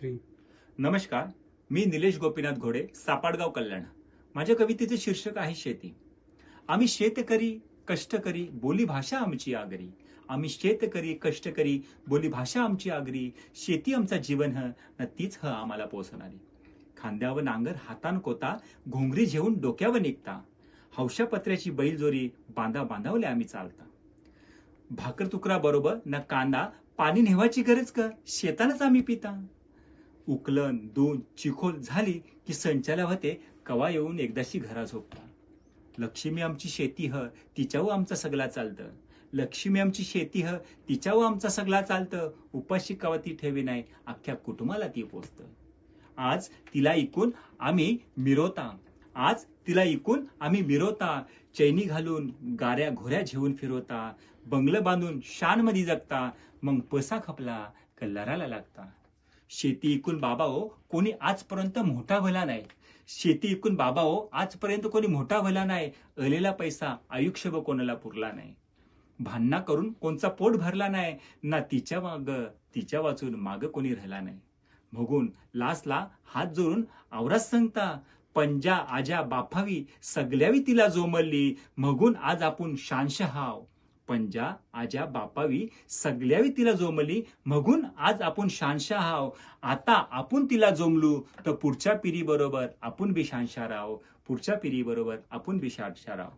Three नमस्कार मी निलेश गोपीनाथ घोडे सापाडगाव कल्याण. माझ्या कवितेचे शीर्षक आहे शेती. आम्ही शेतकरी कष्टकरी बोली भाषा आमची आगरी. आम्ही शेतकरी कष्टकरी बोली भाषा आमची आगरी. शेती आमचा जीवन ह न तीच ह आम्हाला पोचणारी खांद्यावर नांगर हातान कोता घोंगरी घेऊन डोक्यावर निघता. हौशा पत्र्याची बैलजोरी बांधा बांधावले आम्ही चालता. भाकर तुकरा बरोबर न कांदा पाणी नेवायची गरज का शेतानच आम्ही पिता. उकलन दूध चिखोल झाली की संचाला होते कवा येऊन एकदाशी घरा झोपता लक्ष्मी आमची शेती ह तिच्यावर आमचा सगळा चालतं. लक्ष्मी आमची शेती ह तिच्यावर आमचा सगळा चालतं. उपाशी कवा ती ठेवी नाही अख्ख्या कुटुंबाला ती पोचतं आज तिला ऐकून आम्ही मिरवता. आज तिला ऐकून आम्ही मिरवता. चैनी घालून गाऱ्या घोऱ्या झेवून फिरवता. बंगलं बांधून शानमध्ये जगता. मग पसा खपला कल्लाराला लागता. शेती इकून बाबा हो कोणी आजपर्यंत मोठा भला नाही. शेती इकून बाबा हो आजपर्यंत कोणी मोठा भला नाही. अलेला पैसा आयुष्यभर कोणाला पुरला नाही. भांडणा करून कोणचा पोट भरला नाही. ना तिच्या माग तिच्या वाचून माग कोणी राहिला नाही. भोगून लासला हात जोडून आवराच सांगता पंजा आजा बाफावी सगळ्यावी तिला जोमलली. मगून आज आपण शांश हाव पंजा आज्या बापावी सगळ्यावी तिला जोमली. मगून आज आपण शानशा हाव आता आपण तिला जोमलू. तर पुढच्या पिढी बरोबर आपण बी शानशा राव पुढच्या पिढी बरोबर आपण बी शानशा राव